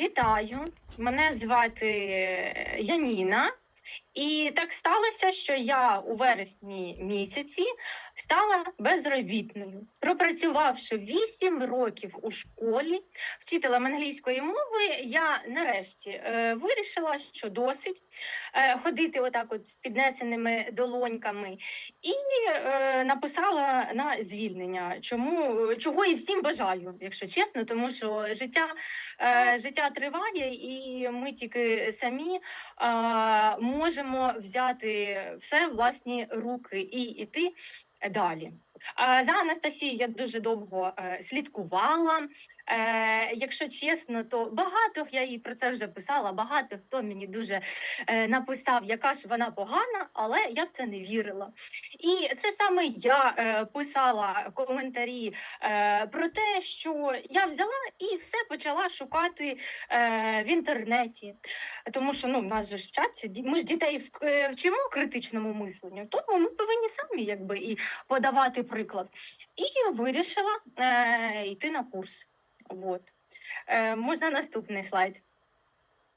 Вітаю, мене звати е, Яніна. І так сталося, що я у вересні місяці стала безробітною, пропрацювавши 8 років у школі вчителем англійської мови, я нарешті е, вирішила, що досить е, ходити отак от з піднесеними долоньками, і е, написала на звільнення. Чому чого і всім бажаю, якщо чесно, тому що життя, е, життя триває, і ми тільки самі а, можемо взяти все власні руки і йти далі. За Анастасією я дуже довго е, слідкувала. Е, якщо чесно, то багато я їй про це вже писала. Багато хто мені дуже е, написав, яка ж вона погана, але я в це не вірила. І це саме я писала коментарі про те, що я взяла і все почала шукати в інтернеті. Тому що ну, в нас же вчаться, ми ж дітей вчимо критичному мисленню, тому ми повинні самі якби і подавати приклад. І вирішила е, йти на курс. От. Е, можна наступний слайд.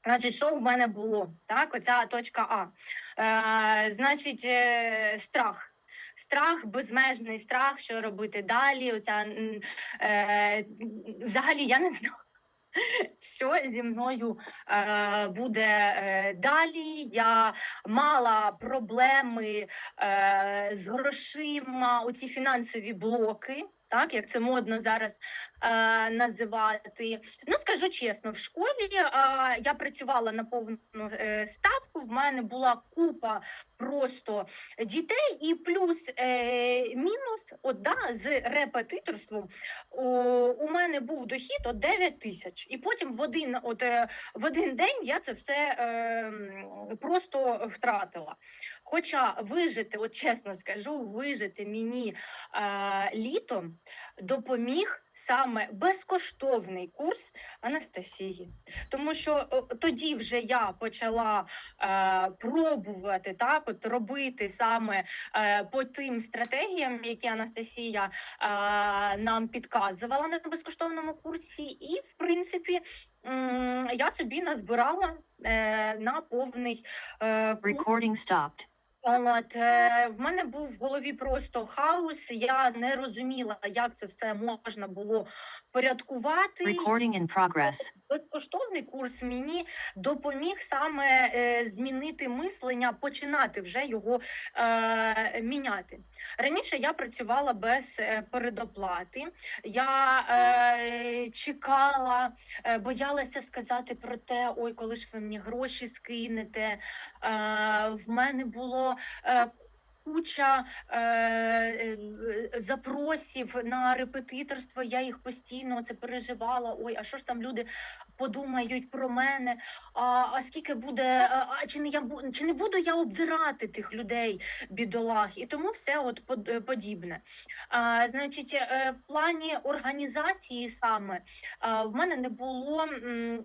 Значить, що в мене було? Так, оця точка А. Е, значить, е, страх. Страх, безмежний страх, що робити далі. Оця, е, взагалі, я не знаю, що зі мною е, буде е, далі. Я мала проблеми е, з грошима, оці фінансові блоки. Так, як це модно зараз е, називати. Ну скажу чесно, в школі е, я працювала на повну е, ставку. В мене була купа просто дітей, і плюс е, мінус от, да, з репетиторством у, у мене був дохід от 9 тисяч. І потім в один, от, е, в один день я це все е, просто втратила. Хоча вижити, от чесно скажу, вижити мені е, літом допоміг саме безкоштовний курс Анастасії. Тому що тоді вже я почала е, пробувати так, от робити саме е, по тим стратегіям, які Анастасія е, нам підказувала на безкоштовному курсі, і в принципі я собі назбирала е, на повний е. Recording stopped. От е, в мене був в голові просто хаос. Я не розуміла, як це все можна було порядкувати. Recording in progress. Безкоштовний курс мені допоміг саме е, змінити мислення, починати вже його е, міняти. Раніше я працювала без е, передоплати. Я е, чекала, е, боялася сказати про те, ой, коли ж ви мені гроші скинете. Е, в мене було. Е, Куча е, е, запросів на репетиторство, я їх постійно це переживала. Ой, а що ж там люди подумають про мене? А, а скільки буде, а, чи не я чи не буду я обдирати тих людей, бідолах? І тому все от е, подібне. А, значить, е, в плані організації саме в мене не було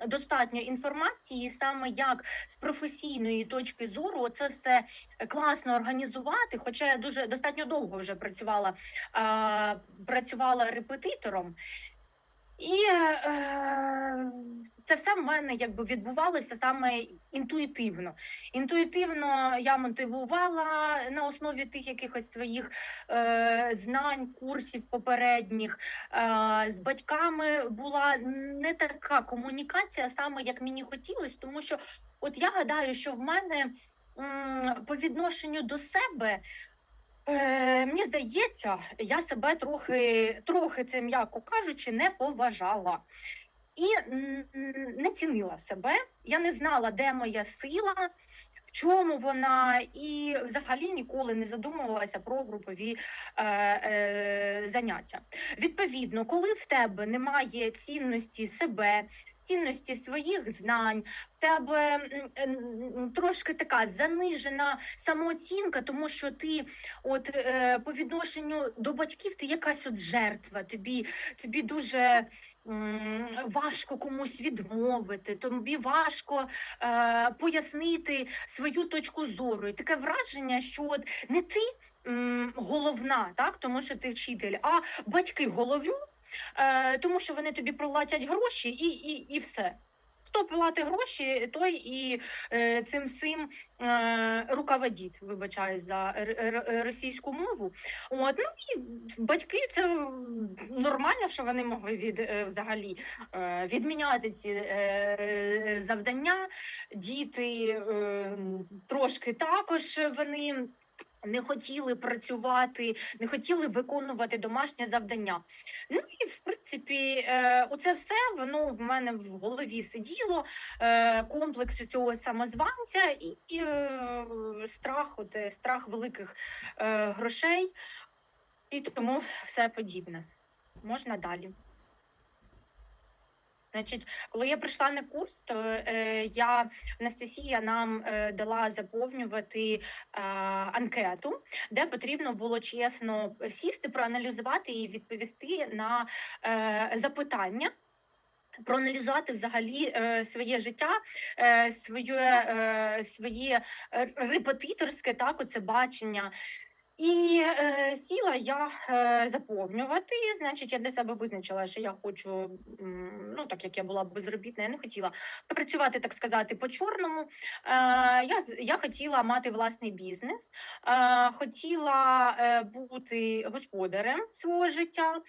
достатньо інформації, саме як з професійної точки зору це все класно організувати. Хоча я дуже достатньо довго вже працювала, а, працювала репетитором. І е, це все в мене якби відбувалося саме інтуїтивно. Інтуїтивно я мотивувала на основі тих якихось своїх е, знань, курсів попередніх. Е, з батьками була не така комунікація, саме як мені хотілося, тому що от я гадаю, що в мене по відношенню до себе. Е, мені здається, я себе трохи, трохи це м'яко кажучи, не поважала і не цінила себе. Я не знала, де моя сила, в чому вона, і взагалі ніколи не задумувалася про групові е, е, заняття. Відповідно, коли в тебе немає цінності себе, цінності своїх знань, в тебе трошки така занижена самооцінка, тому що ти, от е, по відношенню до батьків, ти якась от жертва, тобі, тобі дуже важко комусь відмовити, тобі важко е, пояснити свою точку зору. І таке враження, що от не ти м, головна, так, тому що ти вчитель, а батьки головні, е, тому що вони тобі пролатять гроші і, і, і все. Хто платить гроші, той і е, цим всім е, руководить, вибачаюсь за російську мову. От, ну і батьки це нормально, що вони могли від е, взагалі відміняти ці завдання. Діти трошки також вони. Не хотіли працювати, не хотіли виконувати домашнє завдання. Ну і в принципі, е, оце все воно в мене в голові сиділо. Е, комплекс цього самозванця і, і е, страх, от, страх великих грошей, і тому все подібне. Можна далі. Значить, коли я прийшла на курс, то е, я Анастасія нам е, дала заповнювати е, анкету, де потрібно було чесно сісти, проаналізувати і відповісти на е, запитання. Проаналізувати взагалі е, своє життя, е, своє, е, своє репетиторське, так, оце бачення. І е, сіла я е, заповнювати. Значить, я для себе визначила, що я хочу, ну так як я була безробітна, я не хотіла працювати, так сказати, по чорному. Е, я, я хотіла мати власний бізнес, е, хотіла е, бути господарем свого життя.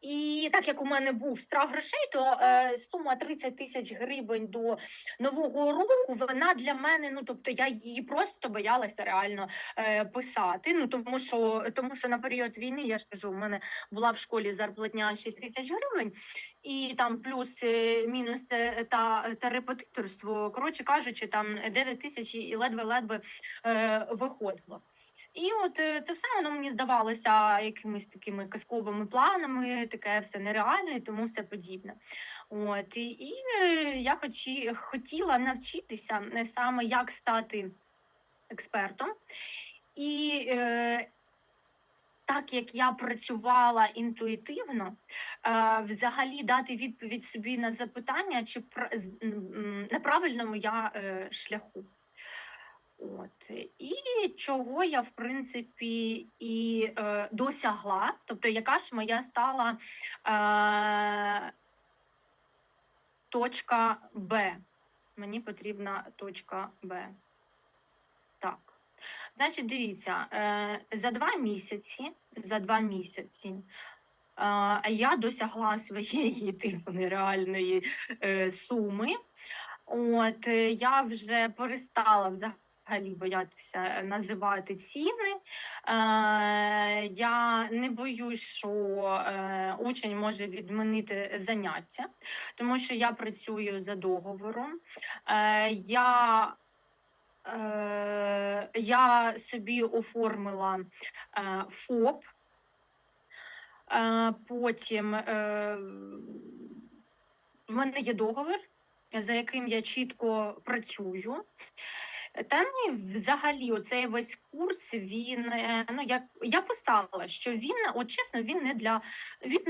І так як у мене був страх грошей, то е, сума 30 тисяч гривень до нового року вона для мене, ну тобто я її просто боялася реально е, писати. Ну тому що тому що на період війни я ж кажу, у мене була в школі зарплатня 6 тисяч гривень, і там плюс е, мінус те- та, та репетиторство. Коротше кажучи, там 9 тисяч і ледве-ледве е, виходило. І от е, це все воно мені здавалося якимись такими казковими планами, таке все нереальне і тому все подібне. От і, і е, я хочі, хотіла навчитися е, саме як стати експертом. І е, так як я працювала інтуїтивно, е, взагалі дати відповідь собі на запитання, чи на правильному я е, шляху. От і чого я в принципі і е, досягла, тобто, яка ж моя стала е, точка Б. Мені потрібна точка Б. Так. Значить, дивіться, е, за два місяці, за два місяці е, я досягла своєї типу нереальної е, суми. От я вже перестала взагалі боятися називати ціни. Е, я не боюсь, що е, учень може відмінити заняття, тому що я працюю за договором. Е, я Е, я собі оформила е, ФОП, е, потім е, в мене є договір, за яким я чітко працюю. Та ну взагалі, оцей весь курс він е, ну я, я писала, що він, от чесно, він не для він,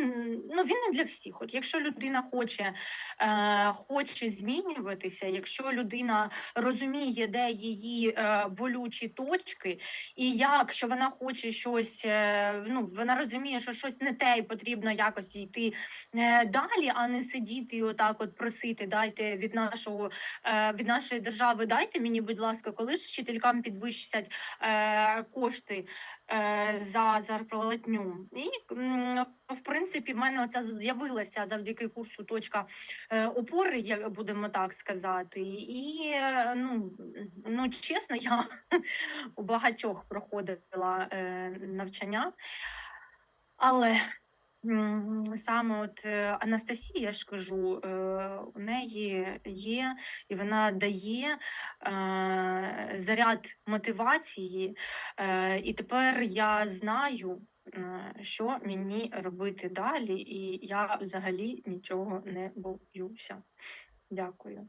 ну, він не для всіх. От якщо людина хоче, е, хоче змінюватися, якщо людина розуміє, де її е, болючі точки, і як що вона хоче щось, е, ну вона розуміє, що щось не те, і потрібно якось йти е, далі, а не сидіти отак, от просити, дайте від нашого е, від нашої держави, дайте мені, будь ласка, коли ж вчителькам підвищать е, кошти е, за зарплатню. І в принципі, в мене оця з'явилася завдяки курсу точка е, опори, як будемо так сказати. І ну, ну чесно, я у багатьох проходила е, навчання, але саме от е, Анастасія, я ж кажу, е, у неї є і вона дає е, заряд мотивації, і тепер я знаю. Що мені робити далі, і я взагалі нічого не боюся. Дякую.